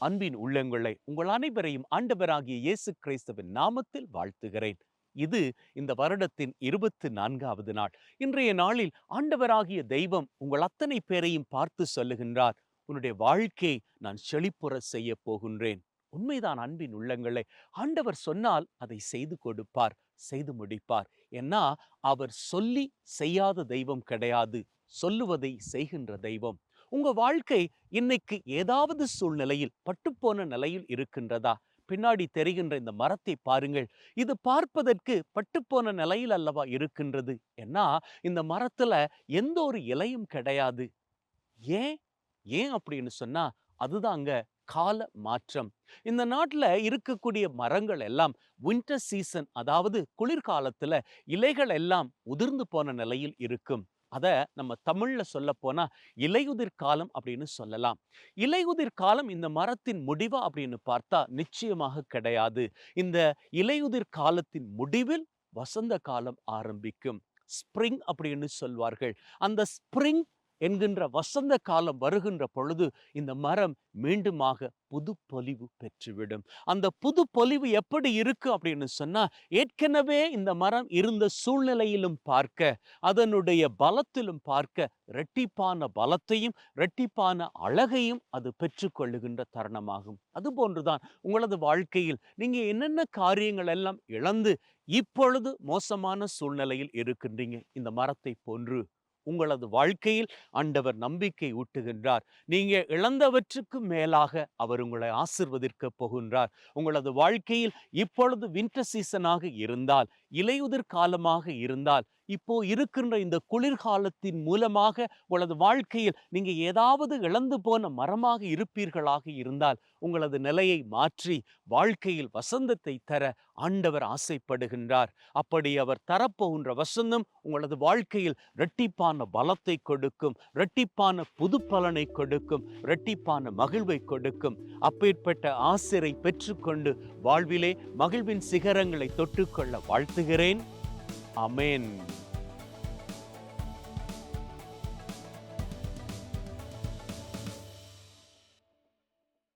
அன்பின் உள்ளங்களை உங்கள் அனைவரையும் ஆண்டவராகிய இயேசு கிறிஸ்துவின் நாமத்தில் வாழ்த்துகிறேன். இது இந்த வருடத்தின் இருபத்தி நான்காவது நாள். இன்றைய நாளில் ஆண்டவராகிய தெய்வம் உங்கள் அத்தனை பேரையும் பார்த்து சொல்லுகின்றார் உன்னுடைய வாழ்க்கையை நான் செழிப்புற செய்ய போகின்றேன். உண்மைதான் அன்பின் உள்ளங்களை. ஆண்டவர் சொன்னால் அதை செய்து கொடுப்பார் செய்து முடிப்பார். ஏன்னா அவர் சொல்லி செய்யாத தெய்வம் கிடையாது. சொல்லுவதை செய்கின்ற தெய்வம். உங்க வாழ்க்கை இன்னைக்கு ஏதாவது சூழ்நிலையில் பட்டுப்போன நிலையில் இருக்கின்றதா? பின்னாடி தெரிகின்ற இந்த மரத்தை பாருங்கள். இது பார்ப்பதற்கு பட்டுப்போன நிலையில் அல்லவா இருக்கின்றது? ஏன்னா இந்த மரத்துல எந்த ஒரு இலையும் கிடையாது. ஏன்? ஏன் அப்படின்னு சொன்னா அதுதாங்க கால மாற்றம். இந்த நாட்டுல இருக்கக்கூடிய மரங்கள் எல்லாம் வின்டர் சீசன் அதாவது குளிர்காலத்தில் இலைகள் எல்லாம் உதிர்ந்து போன நிலையில் இருக்கும். அதை நம்ம தமிழ்ல சொல்ல போனா இலையுதிர் காலம் அப்படின்னு சொல்லலாம். இலையுதிர் காலம் இந்த மரத்தின் முடிவா அப்படின்னு பார்த்தா நிச்சயமாக கிடையாது. இந்த இலையுதிர் காலத்தின் முடிவில் வசந்த காலம் ஆரம்பிக்கும். ஸ்ப்ரிங் அப்படின்னு சொல்வார்கள். அந்த ஸ்ப்ரிங் என்கின்ற வசந்த காலம் வருகின்ற பொழுது இந்த மரம் மீண்டுமாக புது பொலிவு பெற்றுவிடும். அந்த புது பொலிவு எப்படி இருக்கு அப்படின்னு சொன்னா ஏற்கனவே இந்த மரம் இருந்த சூழ்நிலையிலும் பார்க்க அதனுடைய பலத்திலும் பார்க்க இரட்டிப்பான பலத்தையும் இரட்டிப்பான அழகையும் அது பெற்றுக்கொள்ளுகின்ற தருணமாகும். அது போன்றுதான் உங்களது வாழ்க்கையில் நீங்க என்னென்ன காரியங்கள் எல்லாம் இழந்து இப்பொழுது மோசமான சூழ்நிலையில் இருக்கின்றீங்க? இந்த மரத்தை போன்று உங்களது வாழ்க்கையில் ஆண்டவர் நம்பிக்கை ஊட்டுகின்றார். நீங்க இழந்தவற்றுக்கு மேலாக அவர் உங்களை ஆசிர்வதிக்க போகின்றார். உங்களது வாழ்க்கையில் இப்பொழுது வின்டர் சீசனாக இருந்தால் இலையுதிர் காலமாக இருந்தால் இப்போ இருக்கின்ற இந்த குளிர்காலத்தின் மூலமாக உங்களது வாழ்க்கையில் நீங்கள் ஏதாவது இழந்து போன மரமாக இருப்பீர்களாக இருந்தால் உங்களது நிலையை மாற்றி வாழ்க்கையில் வசந்தத்தை தர ஆண்டவர் ஆசைப்படுகின்றார். அப்படி அவர் தரப்போகின்ற வசந்தம் உங்களது வாழ்க்கையில் இரட்டிப்பான பலத்தை கொடுக்கும் இரட்டிப்பான புது பலனை கொடுக்கும் இரட்டிப்பான மகிழ்வை கொடுக்கும். அப்பேற்பட்ட ஆசிரை பெற்றுக்கொண்டு வாழ்விலே மகிழ்வின் சிகரங்களை தொட்டுக்கொள்ள வாழ்த்துகிறேன். അമേൻ